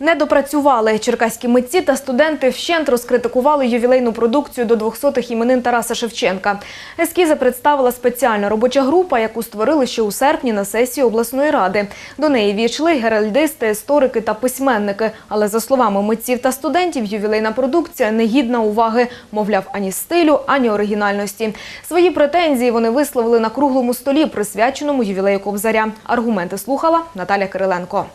Не допрацювали. Черкаські митці та студенти вщент розкритикували ювілейну продукцію до 200-х іменин Тараса Шевченка. Ескізи представила спеціальна робоча група, яку створили ще у серпні на сесії обласної ради. До неї війшли геральдисти, історики та письменники. Але за словами митців та студентів, ювілейна продукція не гідна уваги, мовляв, ані стилю, ані оригінальності. Свої претензії вони висловили на круглому столі, присвяченому ювілею Кобзаря. Аргументи слухала Наталя Кириленко.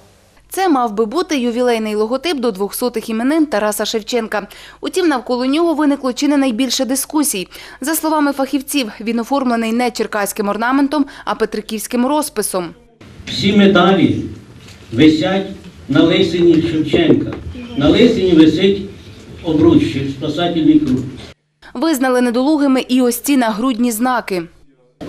Це мав би бути ювілейний логотип до 200-х іменин Тараса Шевченка. Утім, навколо нього виникло чи не найбільше дискусій. За словами фахівців, він оформлений не черкаським орнаментом, а петриківським розписом. Всі медалі висять на лисині Шевченка. На лисині висить обруч, спасательний круг. Визнали недолугими і ось ці нагрудні знаки.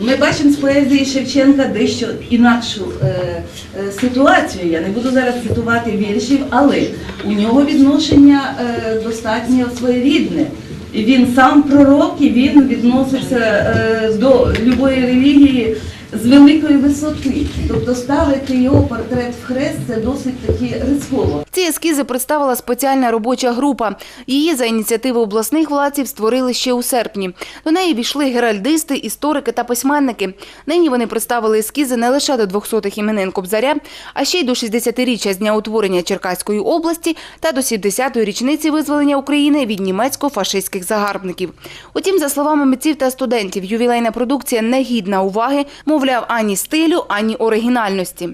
Ми бачимо з поезії Шевченка дещо інакшу е, е, ситуацію. Я не буду зараз цитувати віршів, але у нього відношення е, достатньо своєрідне. Він сам пророк, і він відноситься е, до любої релігії з великої висоти. Тобто ставити його портрет в хрест це досить таки ризиково. Ці ескізи представила спеціальна робоча група. Її за ініціативи обласних владців створили ще у серпні. До неї війшли геральдисти, історики та письменники. Нині вони представили ескізи не лише до 200-х іменин Кобзаря, а ще й до 60-річчя з дня утворення Черкаської області та до 70-ї річниці визволення України від німецько-фашистських загарбників. Утім, за словами митців та студентів, ювілейна продукція не гідна уваги, мовляв, ані стилю, ані оригінальності.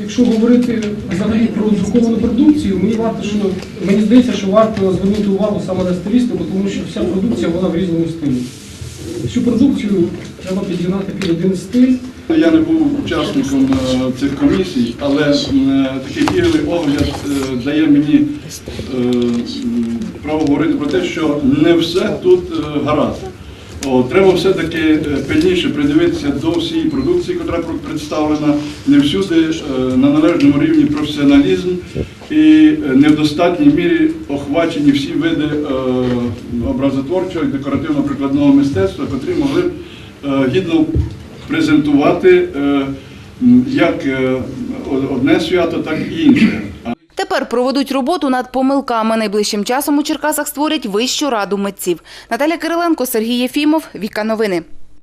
Якщо говорити взагалі про друковану продукцію, мені варто, що мені здається, що варто звернути увагу саме на стилістику, тому що вся продукція вона в різному стилі. Цю продукцію треба підігнати під один стиль. Я не був учасником е, цих комісій, але е, такий вірний огляд е, дає мені право говорити про те, що не все тут гаразд. Треба все-таки е, пильніше придивитися до всієї продукції, яка представлена, не всюди е, на належному рівні професіоналізм і е, не в достатній мірі охвачені всі види образотворчого і декоративно-прикладного мистецтва, котрі могли б гідно презентувати як одне свято, так і інше. Тепер проведуть роботу над помилками. Найближчим часом у Черкасах створять Вищу раду митців. Наталя Кириленко, Сергій Єфімов, Віка Новини.